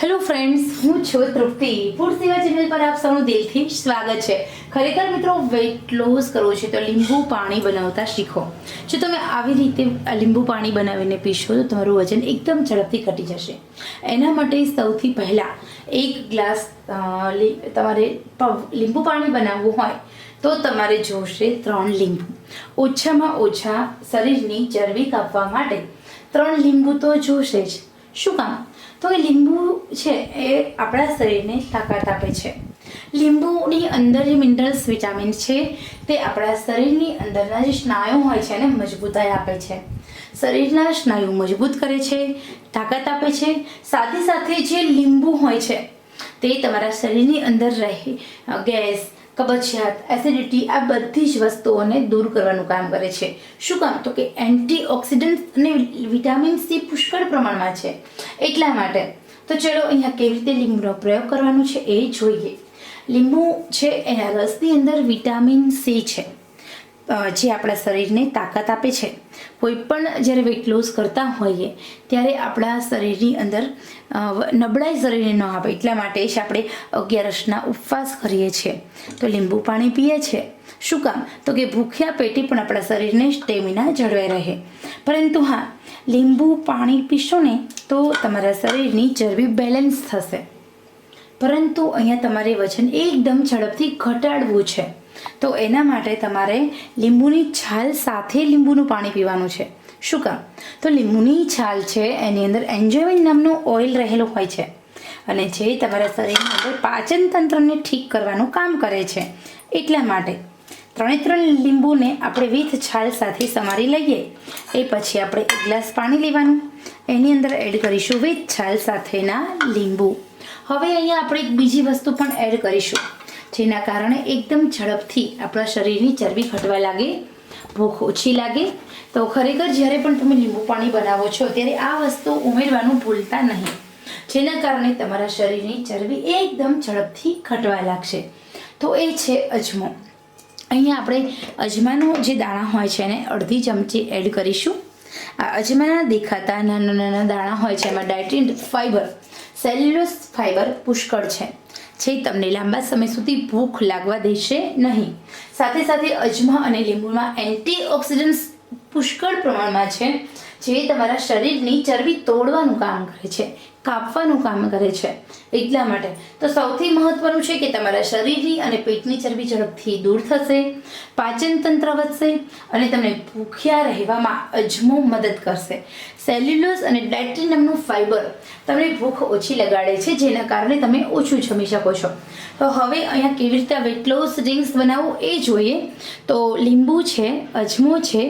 Hello friends હું છું તૃપ્તિ. Food સેવા ચેનલ પર આપ સૌનું દિલથી સ્વાગત છે. ખરેખર મિત્રો વેઇટ લોસ કરવો છે તો લીંબુ પાણી બનાવતા શીખો. જો તમે આવી રીતે લીંબુ પાણી બનાવીને પીશો તો તમારું વજન એકદમ ઝડપથી ઘટી જશે. એના માટે સૌથી પહેલાં એક ગ્લાસ તમારે લીંબુ પાણી બનાવવું હોય તો તમારે જોશે ત્રણ લીંબુ. ઓછામાં ઓછા શરીરની ચરબી કાપવા માટે ત્રણ લીંબુ તો જોશે જ. શું કામ? તો એ લીંબુ છે એ આપણા શરીરને તાકાત આપે છે. લીંબુની અંદર જે મિનરલ્સ વિટામિન છે, તે આપણા શરીરની અંદરના જે સ્નાયુ હોય છે એને મજબૂતાઈ આપે છે. શરીરના સ્નાયુ મજબૂત કરે છે, તાકાત આપે છે. સાથે સાથે જે લીંબુ હોય છે, તે તમારા શરીરની અંદર રહે, ગેસ કબજિયાત એસિડિટી આ બધી જ વસ્તુઓને દૂર કરવાનું કામ કરે છે. શું કામ? તો કે એન્ટીઓક્સિડન્ટ અને વિટામિન સી પુષ્કળ પ્રમાણમાં છે. એટલા માટે, તો ચલો અહીંયા કેવી રીતે લીંબુનો પ્રયોગ કરવાનો છે એ જોઈએ. લીંબુ છે, એના રસની અંદર વિટામિન સી છે. જે આપણા શરીરને તાકાત આપે છે. કોઈ પણ જ્યારે વેઇટ લોસ કરતા હોઈએ, ત્યારે આપણા શરીરની અંદર નબળાઈ શરીરને ન આવે એટલા માટે જ આપણે અગિયારસના ઉપવાસ કરીએ છીએ. તો લીંબુ પાણી પીએ છીએ. શું કામ? તો કે ભૂખ્યા પેટે પણ આપણા શરીરને સ્ટેમિના જળવાઈ રહે. પરંતુ હા, લીંબુ પાણી પીશો ને, તો તમારા શરીરની ચરબી બેલેન્સ થશે. પરંતુ અહીંયા તમારે વજન એકદમ ઝડપથી ઘટાડવું છે. તો એના માટે તમારે લીંબુની છાલ સાથે લીંબુનું પાણી પીવાનું છે. શું કામ? તો લીંબુની છાલ છે, એની અંદર એન્જોયમેન્ટ નામનું ઓઇલ રહેલું હોય છે. અને જે તમારા શરીરની અંદર પાચન તંત્રને ઠીક કરવાનું કામ કરે છે. એટલા માટે ત્રણે ત્રણ લીંબુને આપણે વિથ છાલ સાથે સમારી લઈએ. એ પછી આપણે એક ગ્લાસ પાણી લેવાનું. એની અંદર એડ કરીશું વિથ છાલ સાથેના લીંબુ. હવે અહીંયા આપણે એક બીજી વસ્તુ પણ એડ કરીશું. જેના કારણે એકદમ ઝડપથી આપણા શરીરની ચરબી ઘટવા લાગે, ભૂખ ઓછી લાગે. તો ખરેખર જ્યારે પણ તમે લીંબુ પાણી બનાવો છો, ત્યારે આ વસ્તુ ઉમેરવાનું ભૂલતા નહીં. જેના કારણે તમારા શરીરની ચરબી એકદમ ઝડપથી ઘટવા લાગશે. તો એ છે અજમો. અહીંયા આપણે અજમાનો જે દાણા હોય છે એને અડધી ચમચી એડ કરીશું. આ અજમાના દેખાતા નાના નાના દાણા હોય છે, એમાં ડાયટ્રીન ફાઈબર સેલ્યુલોસ ફાઈબર પુષ્કળ છે. જે તમને લાંબા સમય સુધી ભૂખ લાગવા દેશે નહીં. સાથે સાથે અજમા અને લીંબુમાં એન્ટીઓક્સિડન્ટ્સ પુષ્કળ પ્રમાણમાં છે, જે તમારા શરીરની ચરબી તોડવાનું કામ કરે છે, કાપવાનું કામ કરે છે. એટલા માટે તો સૌથી મહત્વનું છે કે તમારા શરીરની અને પેટની ચરબી ઝડપથી દૂર થશે, પાચન તંત્ર વધશે અને તમને ભૂખ્યા રહેવામાં અજમો મદદ કરશે. સેલ્યુલોઝ અને ડાયટ્રી ફાઇબર તમને ભૂખ ઓછી લગાડે છે, જેના કારણે તમે ઓછું જમી શકો છો. તો હવે અહીંયા કેવી રીતે વેટ લોસ ડ્રિંક્સ બનાવવું એ જોઈએ. તો લીંબુ છે, અજમો છે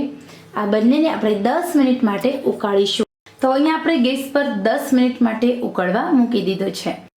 આ બંનેને આપણે દસ મિનિટ માટે ઉકાળીશું. તો અહીંયા આપણે ગેસ પર દસ મિનિટ માટે ઉકળવા મૂકી દીધો છે.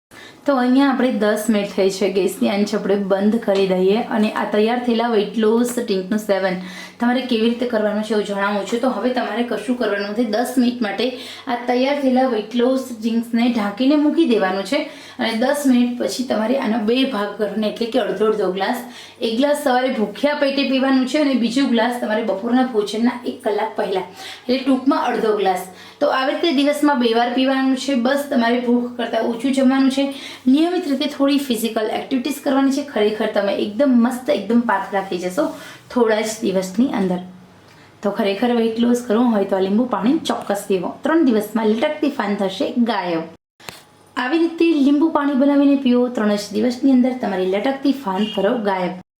તો અહીંયા આપણે દસ મિનિટ થઈ છે ગેસની આંચ આપણે બંધ કરી દઈએ અને આ તૈયાર થયેલા વેઇટ લોસ ટિંકનું સેવન. તમારે કેવી રીતે કરવાનું છે એવું જણાવું છું. તો હવે તમારે કશું કરવાનું નથી. દસ મિનિટ માટે આ તૈયાર થયેલા વેઇટ લોસ ડ્રિંક્સને ઢાંકીને મૂકી દેવાનું છે અને દસ મિનિટ પછી તમારે આનો બે ભાગ કરવાનો, એટલે કે અડધો અડધો ગ્લાસ. એક ગ્લાસ સવારે ભૂખ્યા પેટે પીવાનું છે અને બીજો ગ્લાસ તમારે બપોરના ભોજનના એક કલાક પહેલાં, એટલે ટૂંકમાં અડધો ગ્લાસ. તો આવી રીતે દિવસમાં બે વાર પીવાનું છે. બસ તમારે ભૂખ કરતાં ઓછું જમવાનું છે. નિયમિત રીતે થોડી ફિઝિકલ એક્ટિવિટીઝ કરવાની છે. ખરેખર તમે એકદમ મસ્ત, એકદમ પાતળા થઈ જશો થોડા જ દિવસની અંદર. તો ખરેખર વેઇટ લોસ કરવું હોય તો આ લીંબુ પાણી ચોક્કસ પીવો. ત્રણ દિવસમાં લટકતી ફાન થશે ગાયબ. આવી રીતે લીંબુ પાણી બનાવીને પીવો ત્રણ જ દિવસની અંદર તમારી લટકતી ફાન કરો ગાયબ.